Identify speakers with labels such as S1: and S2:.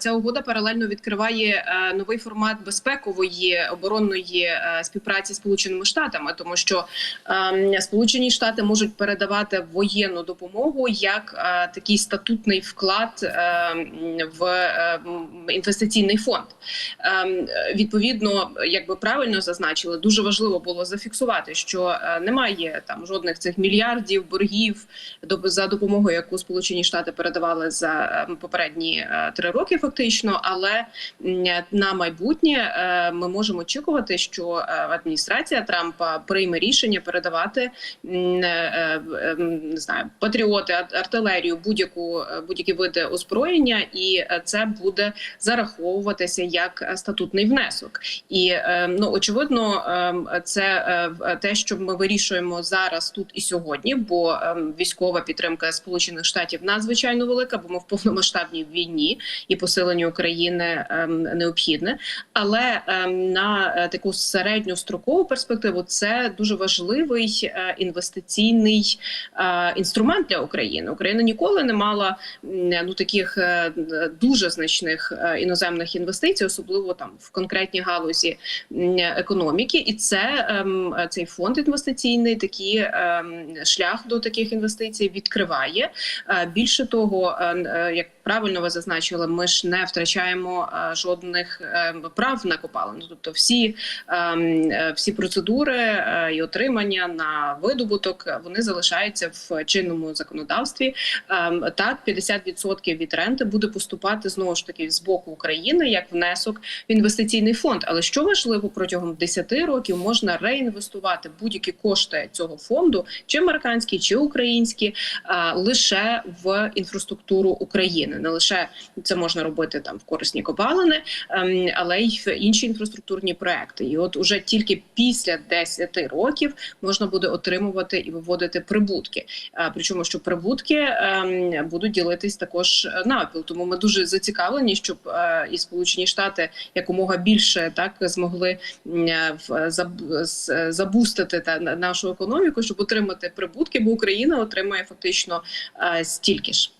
S1: Ця угода паралельно відкриває е, новий формат безпекової оборонної е, співпраці з Сполученими Штатами, тому що е, Сполучені Штати можуть передавати воєнну допомогу як е, такий статутний вклад е, в е, інвестиційний фонд. Відповідно, як ви правильно зазначили, дуже важливо було зафіксувати, що немає там жодних цих мільярдів боргів за допомогою, яку Сполучені Штати передавали за попередні три роки, фактично. Але на майбутнє е, ми можемо очікувати, що е, адміністрація Трампа прийме рішення передавати е, не знаю патріоти, артилерію, будь-яку будь-які види озброєння, і це буде зараховуватися як статутний внесок. І ну очевидно, це те, що ми вирішуємо зараз тут і сьогодні, бо військова підтримка Сполучених Штатів надзвичайно велика, бо ми в повномасштабній війні і посилення України е, необхідне. Але е, на е, таку середньострокову перспективу це дуже важливий е, інвестиційний е, інструмент для України. Україна ніколи не мала ну таких дуже значних іноземних інвестицій, особливо там в конкретній галузі економіки, і це ем, цей фонд інвестиційний такий ем, шлях до таких інвестицій відкриває. Більше того, як правильно ви зазначили, ми ж не втрачаємо е, жодних ем, прав на копалину. Тобто, всі, е, всі процедури е, і отримання на видобуток е, вони залишаються в чинному законодавстві. Так, 50% від ренти буде поступати знову ж таки з боку України як внесок в інвестиційний фонд. Але що важливо, протягом 10 років можна реінвестувати будь-які кошти цього фонду, чи американські, чи українські, лише в інфраструктуру України. Не лише це можна робити там в корисні копалини, ем, але й в інші інфраструктурні проекти. І от уже тільки після 10 років можна буде отримувати і виводити прибутки. А, Причому що прибутки ем, будуть ділитись також навпіл. Тому ми дуже зацікавлені, щоб е, і Сполучені Штати якомога більше так змогли е, забустити та на- нашу економіку, щоб отримати прибутки, бо Україна отримає фактично е, стільки ж.